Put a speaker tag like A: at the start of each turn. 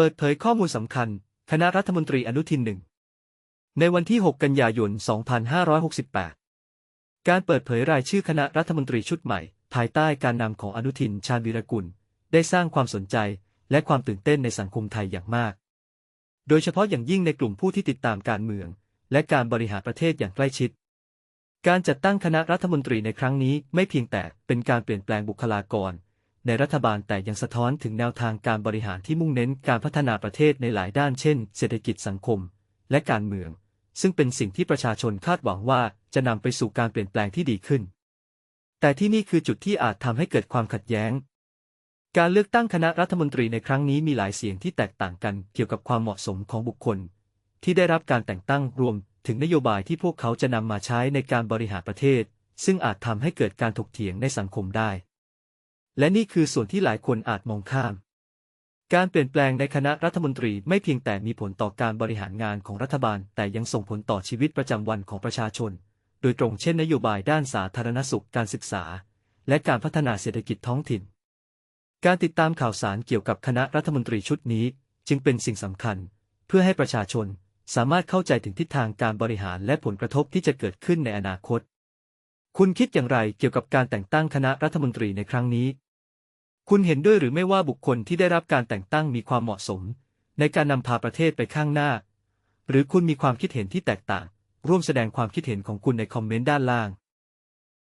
A: ปิดเผยข้อมูลสำคัญ คณะรัฐมนตรีอนุทินหนึ่ง ในวันที่ 6 กันยายน 2568 การเปิดเผยรายชื่อคณะรัฐมนตรีชุดใหม่ ภายใต้การนำของอนุทินชาญวีรกุล ได้สร้างความสนใจและความตื่นเต้นในสังคมไทยอย่างมาก โดยเฉพาะอย่างยิ่งในกลุ่มผู้ที่ติดตามการเมือง และการบริหารประเทศอย่างใกล้ชิด การจัดตั้งคณะรัฐมนตรีในครั้งนี้ไม่เพียงแต่เป็นการเปลี่ยนแปลงบุคลากร ในรัฐบาลแต่ยังสะท้อนถึงแนวทางการบริหารที่มุ่งเน้นการพัฒนาประเทศในหลายด้านเช่น เศรษฐกิจสังคม และการเมือง ซึ่งเป็นสิ่งที่ประชาชนคาดหวังว่าจะนำไปสู่การเปลี่ยนแปลงที่ดีขึ้น แต่ที่นี่คือจุดที่อาจทำให้เกิดความขัดแย้ง การเลือกตั้งคณะรัฐมนตรีในครั้งนี้มีหลายเสียงที่แตกต่างกันเกี่ยวกับความเหมาะสมของบุคคล ที่ได้รับการแต่งตั้งรวมถึงนโยบายที่พวกเขาจะนำมาใช้ในการบริหารประเทศ ซึ่งอาจทำให้เกิดการถกเถียงในสังคมได้ และนี่คือส่วนที่หลายคนอาจมองข้าม การเปลี่ยนแปลงในคณะรัฐมนตรีไม่เพียงแต่มีผลต่อการบริหารงานของรัฐบาล แต่ยังส่งผลต่อชีวิตประจำวันของประชาชน โดยตรงเช่นนโยบายด้านสาธารณสุขการศึกษา และการพัฒนาเศรษฐกิจท้องถิ่น การติดตามข่าวสารเกี่ยวกับคณะรัฐมนตรีชุดนี้ จึงเป็นสิ่งสำคัญ เพื่อให้ประชาชนสามารถเข้าใจถึงทิศทางการบริหารและผลกระทบที่จะเกิดขึ้นในอนาคต คุณคิดอย่างไรเกี่ยวกับการแต่งตั้งคณะรัฐมนตรีในครั้งนี้ คุณเห็นด้วยหรือไม่ว่าบุคคลที่ได้รับการแต่งตั้งมีความเหมาะสม ในการนำพาประเทศไปข้างหน้า หรือคุณมีความคิดเห็นที่แตกต่าง ร่วมแสดงความคิดเห็นของคุณในคอมเมนต์ด้านล่าง